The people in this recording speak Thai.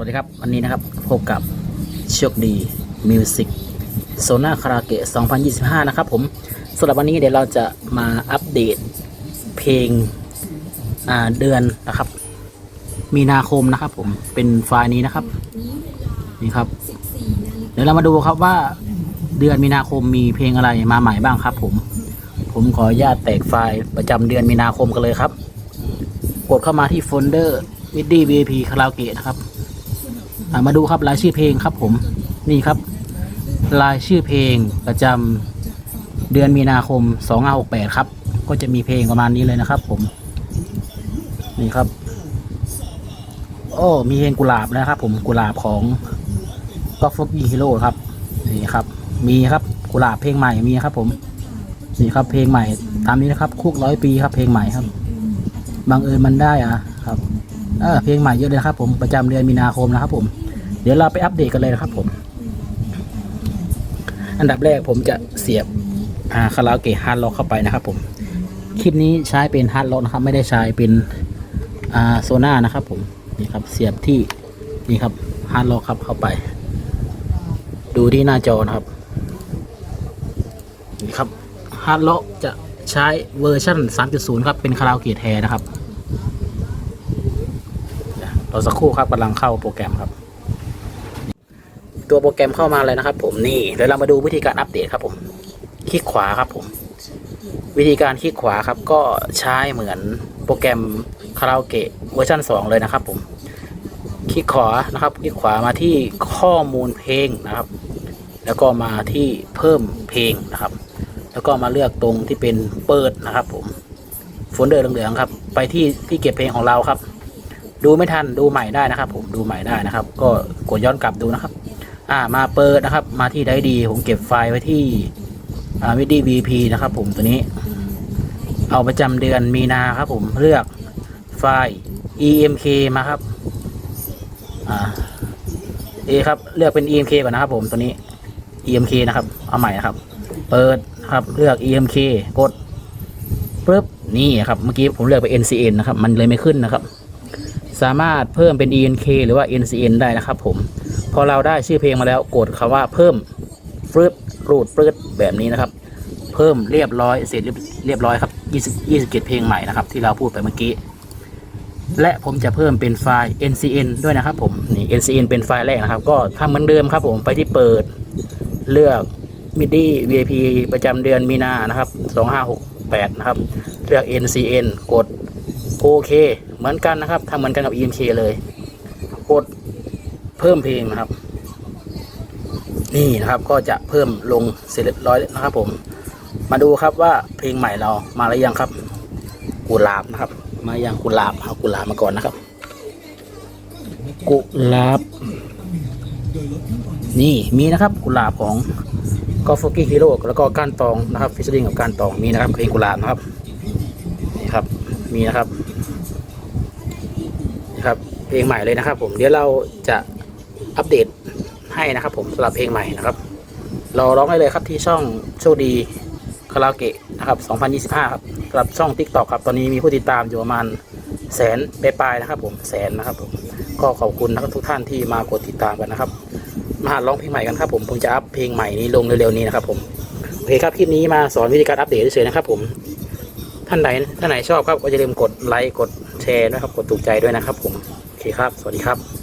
สวัสดีครับ วันนี้นะครับพบกับโชคดีมิวสิกโซน่าคาราเกะ 2025 นะครับผมสำหรับวันนี้เดี๋ยวเราจะมาอัปเดตเพลงเดือนนะครับ มีนาคมนะครับผมเป็นไฟล์นี้นะครับ นี่ครับ เดี๋ยวเรามาดูครับว่าเดือนมีนาคมมีเพลงอะไรมาใหม่บ้างครับ ผม ผมขออนุญาตแตกไฟล์ประจำเดือนมีนาคมกันเลยครับ กดเข้ามาที่โฟลเดอร์วิดดี้ VIP คาราเกะนะครับ มาดูครับรายชื่อเพลงครับผมนี่ครับ รายชื่อเพลงประจำเดือนมีนาคม 2568 ครับ ก็จะมีเพลงประมาณนี้เลยนะครับ ผม นี่ครับ โอ้มีเพลงกุหลาบนะครับ ผมกุหลาบของก็ฟกยีฮีโร่ครับนี่ครับ มีครับกุหลาบเพลงใหม่มีครับ ผมนี่ครับเพลงใหม่ ตามนี้นะครับคุกร้อยปีครับเพลงใหม่ครับบังเอิญมันได้อะครับ เออเพลงใหม่เยอะเลยนะครับผมประจำเดือนมีนาคมนะครับผม เดี๋ยวเราไปอัปเดตกันเลยนะครับผม อันดับแรกผมจะเสียบอ่าคาราโอเกะฮาร์ดล็อกเข้าไปนะครับผม คลิปนี้ใช้เป็นฮาร์ดล็อกนะครับ ไม่ได้ใช้เป็นอ่าโซน่านะครับ ผมนี่ครับเสียบที่นี่ครับฮาร์ดล็อกครับเข้าไป ดูที่หน้าจอนะครับนี่ครับฮาร์ดล็อกจะใช้เวอร์ชัน3.0 ครับ เป็นคาราโอเกะแท้นะครับ เราสักครู่ครับกำลังเข้าโปรแกรมครับ ตัวโปรแกรมเข้ามาเลยนะครับ ผมนี่เดี๋ยวเรามาดูวิธีการอัปเดตครับ ผม คลิกขวาครับ ผม วิธีการคลิกขวาครับ ก็ใช้เหมือนโปรแกรมคาราโอเกะเวอร์ชัน2 เลยนะครับ ผม คลิกขวานะครับ คลิกขวามาที่ข้อมูลเพลงนะครับ แล้วก็มาที่เพิ่มเพลงนะครับ แล้วก็มาเลือกตรงที่เป็นเปิดนะครับ ผมโฟลเดอร์เหลืองๆครับ ไปที่ที่เก็บเพลงของเราครับ ดูไม่ทันดูใหม่ได้นะครับ ผมดูใหม่ได้นะครับ ก็กดย้อนกลับดูนะครับ อ่ามาเปิดนะครับ มาที่ไดดี ผมเก็บไฟล์ไว้ที่อ่าวิดี VP นะครับ ผมตัวนี้ เอาประจำเดือนมีนาครับ ผมเลือกไฟล์ EMK มาครับ อ่าเอครับเลือกเป็น EMK ก่อนนะครับ ผมตัวนี้ EMK นะครับ เอาใหม่นะครับ เปิดครับเลือก EMK กดปึ๊บนี่ครับ เมื่อกี้ผมเลือกไป NCN นะครับ มันเลยไม่ขึ้นนะครับ สามารถเพิ่มเป็น ENK หรือว่า NCN ได้นะครับผม พอเราได้ชื่อเพลงมาแล้วกดคำว่าเพิ่มฟรึบรูดปรืดแบบนี้นะครับ เพิ่มเรียบร้อยเสร็จเรียบเรียบร้อยครับ20 27 เพลงใหม่นะครับ ที่เราพูดไปเมื่อกี้ และผมจะเพิ่มเป็นไฟล์ NCN ด้วยนะครับผมนี่ NCN เป็นไฟล์แรกนะครับ ก็ทำเหมือนเดิมครับผมไปที่เปิดเลือก MIDI VIP ประจำเดือนมีนานะครับ2568นะครับ เลือก NCN กดโอเค เหมือนกันนะครับทำเหมือนกันกับ EMK เลยกดเพิ่มเพลงนะครับ นี่นะครับก็จะเพิ่มลงเสร็จเรียบร้อยนะครับ ผม มาดูครับว่าเพลงใหม่เรามาหรือยังครับกุหลาบนะครับ มาอย่างกุหลาบเอากุหลาบมาก่อนนะครับ กุหลาบ นี่มีนะครับกุหลาบของกอฟกี้ฮีโร่แล้วก็ก้านตองนะครับฟิชเชอริงกับก้านตองมีนะครับเพลงกุหลาบนะครับนี่ครับมีนะครับ ครับเพลงใหม่เลยนะครับ ผมเดี๋ยวเราจะอัปเดตให้นะครับ ผมสำหรับเพลงใหม่นะครับราร้องได้เลยครับที่ช่องโชคดีคาราโอเกะนะครับ 2025 ครับสำหรับช่อง t ิ k t o k ครับ ตอนนี้มีผู้ติดตามอยู่ประมาณแสนปลายๆนะครับ ผมแสนนะครับผมก็ขอบคุณนะครับทุกท่านที่มากดติดตามกันนะครับ มาร้องเพลงใหม่กันครับ ผมผมจะอัพเพลงใหม่นี้ลงเร็วๆนี้นะครับ ผมโอเคครับคลิปนี้มาสอนวิธีการอัปเดตเฉยๆนะครับ ผมท่านไหนท่านไหนชอบครับก็อย่าลืมกดไลค์กด แชร์นะครับ กดถูกใจด้วยนะครับผม โอเคครับ สวัสดีครับ